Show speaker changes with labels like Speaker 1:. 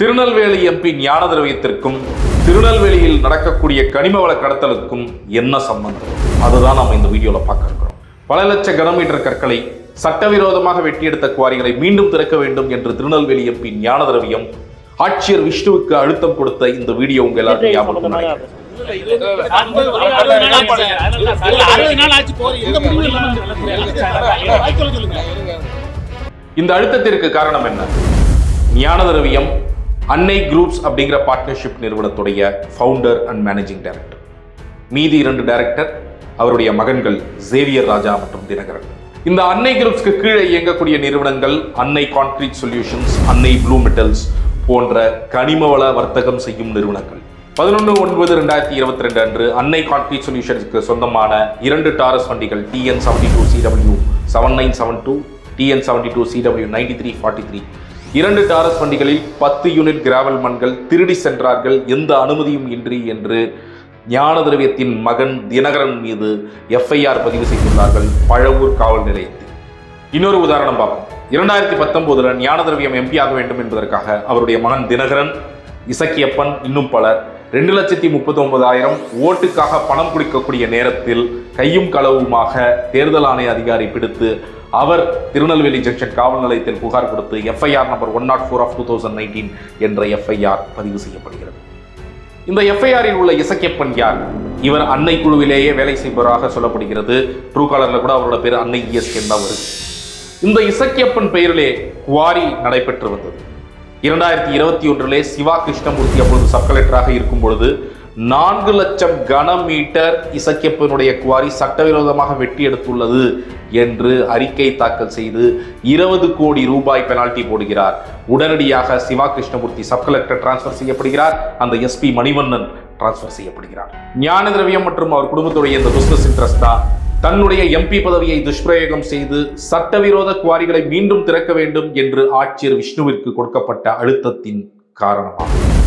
Speaker 1: Tirunelveli MP ஞான திரவியத்திற்கும் திருநெல்வேலியில் நடக்கக்கூடிய கனிம வள கடத்தலுக்கும் என்ன சம்பந்தம்? அதுதான் நம்ம இந்த வீடியோவில் பார்க்க இருக்கிறோம். பல லட்ச கனமீட்டர் கற்களை சட்டவிரோதமாக வெட்டியெடுத்த குவாரிகளை மீண்டும் திறக்க வேண்டும் என்று திருநெல்வேலி எம்பி ஞான திரவியம் ஆட்சியர் விஷ்ணுவுக்கு அழுத்தம் கொடுத்த இந்த வீடியோ உங்க எல்லாருக்கும் ஞாபகம் நினைக்கிறேன். இந்த அழுத்தத்திற்கு காரணம் என்ன? ஞான திரவியம் அன்னை குரூப்ஸ் அப்படிங்கிற பார்ட்னர்ஷிப் நிறுவனத்துடைய ஃபவுண்டர் அண்ட் மேனேஜிங் டைரக்டர் மீதி இரண்டு டைரக்டர் அவருடைய மகன்கள் ஜேவியர் ராஜா மற்றும் தினகரன். இந்த அன்னை குரூப்ஸ்க்கு கீழே இயங்கக்கூடிய நிறுவனங்கள் Annai concrete solutions Annai blue metals போன்ற கனிமவள வர்த்தகம் செய்யும் நிறுவனங்கள். பதினொன்று ஒன்பது ரெண்டாயிரத்தி இருபத்தி ரெண்டு அன்று அன்னை கான்கிரீட் சொல்யூஷன்ஸ்க்கு சொந்தமான இரண்டு டாரஸ் வண்டிகள் TN seventy two CW seven nine seven two TN seventy two CW ninety three forty three இரண்டு டாரஸ் வண்டிகளில் பத்து யூனிட் கிராவல் மண்கள் திருடி சென்றார்கள். எந்த அனுமதியும் இன்றி என்று ஞான திரவியத்தின் மகன் தினகரன் மீது எஃப்ஐஆர் பதிவு செய்துள்ளார்கள் பழவூர் காவல் நிலையத்தில். இன்னொரு உதாரணம் பார்ப்போம். இரண்டாயிரத்தி பத்தொன்பதுல ஞான திரவியம் எம்பி ஆக வேண்டும் என்பதற்காக அவருடைய மகன் தினகரன் இசக்கியப்பன் இன்னும் பலர் ரெண்டு லட்சத்தி முப்பத்தி ஒன்பதாயிரம் ஓட்டுக்காக பணம் குடிக்கக்கூடிய நேரத்தில் கையும் களவுமாக தேர்தல் ஆணைய அதிகாரி பிடித்து அவர் திருநெல்வேலி ஜங்ஷன் காவல் நிலையத்தில் புகார் கொடுத்து FIR number one not four of two thousand nineteen என்ற எஃப்ஐஆர் பதிவு செய்யப்படுகிறது. இந்த எஃப்ஐஆரில் உள்ள இசக்கியப்பன் யார்? இவர் அன்னை குழுவிலேயே வேலை செய்பவராக சொல்லப்படுகிறது. ட்ரூ காலரில் கூட அவரோட பேர் அன்னை இஎஸ்கே தான் வருது. இந்த இசக்கியப்பன் பெயரிலே குவாரி நடைபெற்று வந்தது. இரண்டாயிரத்தி இருபத்தி ஒன்றிலே சிவா கிருஷ்ணமூர்த்தி அப்பொழுது சப் கலெக்டராக இருக்கும் பொழுது நான்கு லட்சம் கன மீட்டர் இசக்கியப்பனுடைய குவாரி சட்டவிரோதமாக வெட்டி எடுத்துள்ளது என்று அறிக்கை தாக்கல் செய்து இருபது கோடி ரூபாய் பெனால்டி போடுகிறார். உடனடியாக Siva Krishnamoorthy sub collector transfer செய்யப்படுகிறார். அந்த எஸ்பி மணிவண்ணன் டிரான்ஸ்ஃபர் செய்யப்படுகிறார். ஞான திரவியம் மற்றும் அவர் குடும்பத்துடைய இந்த பிசினஸ் இன்ட்ரெஸ்ட் தான். தன்னுடைய எம்பி பதவியை துஷ்பிரயோகம் செய்து சட்டவிரோத குவாரிகளை மீண்டும் திறக்க வேண்டும் என்று ஆட்சியர் விஷ்ணுவிற்கு கொடுக்கப்பட்ட அழுத்தத்தின் காரணமாகும்